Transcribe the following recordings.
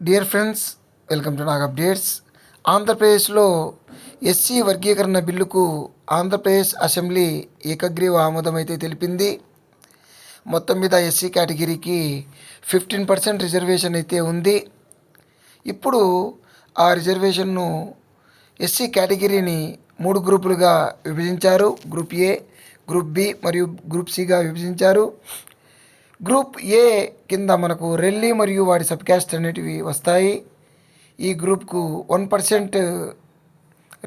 Dear friends welcome to Nag updates ఆంధ్రప్రదేశ్లో SC వర్గీకరణ బిల్లుకు ఆంధ్రప్రదేశ్ అసెంబ్లీ ఏకగ్రీవ ఆమోదం అయితే తెలిపింది. మొత్తం మీద ఎస్సీ కేటగిరీకి ఫిఫ్టీన్ పర్సెంట్ రిజర్వేషన్ అయితే ఉంది. ఇప్పుడు ఆ రిజర్వేషన్ను ఎస్సీ కేటగిరీని మూడు గ్రూపులుగా విభజించారు. గ్రూప్ ఏ గ్రూప్ బి మరియు గ్రూప్ సిగా విభజించారు. గ్రూప్ ఏ కింద మనకు రెల్లీ మరియు వాడి సబ్కాస్ట్ అనేటివి వస్తాయి. ఈ గ్రూప్కు వన్ పర్సెంట్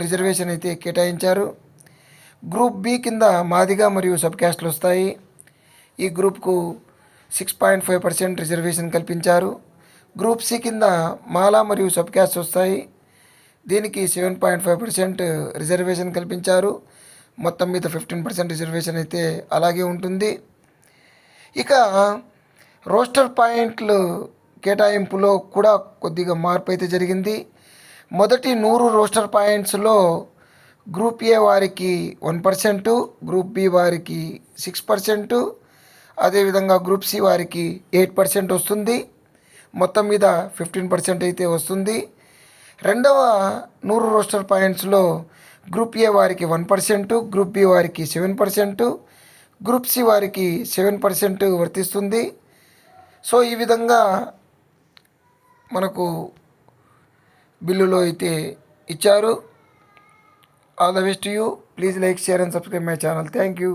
రిజర్వేషన్ అయితే కేటాయించారు. గ్రూప్ బి కింద మాదిగా మరియు సబ్కాస్ట్లు వస్తాయి. ఈ గ్రూప్కు six point five percent reservation కల్పించారు. గ్రూప్ సి కింద మాలా మరియు సబ్కాస్ట్ వస్తాయి. దీనికి seven point five percent reservation కల్పించారు. మొత్తం మీద ఫిఫ్టీన్ పర్సెంట్ రిజర్వేషన్ అయితే అలాగే ఉంటుంది. ఇక రోస్టర్ పాయింట్లు కేటాయింపులో కూడా కొద్దిగా మార్పు అయితే జరిగింది. మొదటి నూరు రోస్టర్ పాయింట్స్లో గ్రూప్ ఏ వారికి వన్ పర్సెంటు గ్రూప్ బి వారికి సిక్స్ పర్సెంటు అదేవిధంగా గ్రూప్ సి వారికి ఎయిట్ పర్సెంట్ వస్తుంది. మొత్తం మీద ఫిఫ్టీన్ పర్సెంట్ అయితే వస్తుంది. రెండవ నూరు రోస్టర్ పాయింట్స్లో గ్రూప్ ఏ వారికి వన్ పర్సెంటు గ్రూప్ బి వారికి సెవెన్ పర్సెంటు గ్రూప్ సి వారికి సెవెన్ పర్సెంట్ వర్తిస్తుంది. సో ఈ విధంగా మనకు బిల్లులో అయితే ఇచ్చారు. All the best you please like share and subscribe my channel thank you